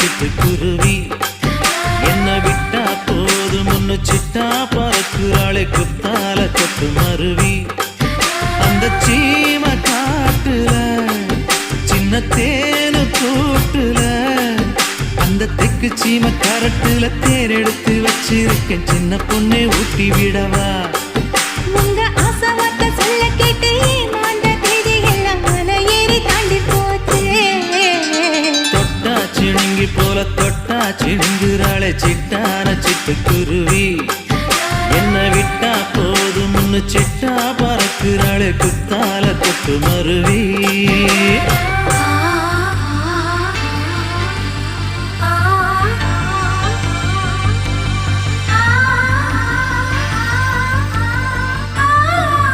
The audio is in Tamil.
தொட்டா குருவி என்ன விட்டா போதும் முன்னு சிட்டா பறக்குறாளே குத்தால கொத்து மருவி. அந்த சீம காட்டுல சின்ன தேனு கூட்டுல அந்த தெக்கு சீம கரட்டுல தேர் எடுத்து வச்சிருக்கேன். சின்ன பொண்ணை ஊட்டி விடவா? சிணுங்கி போல தொட்டா சிணுங்குறாளே சிட்டான சிட்டு குருவி. என்ன விட்டா போதும் சிட்டா பறக்குறாளே குத்தால கொட்டு மருவி.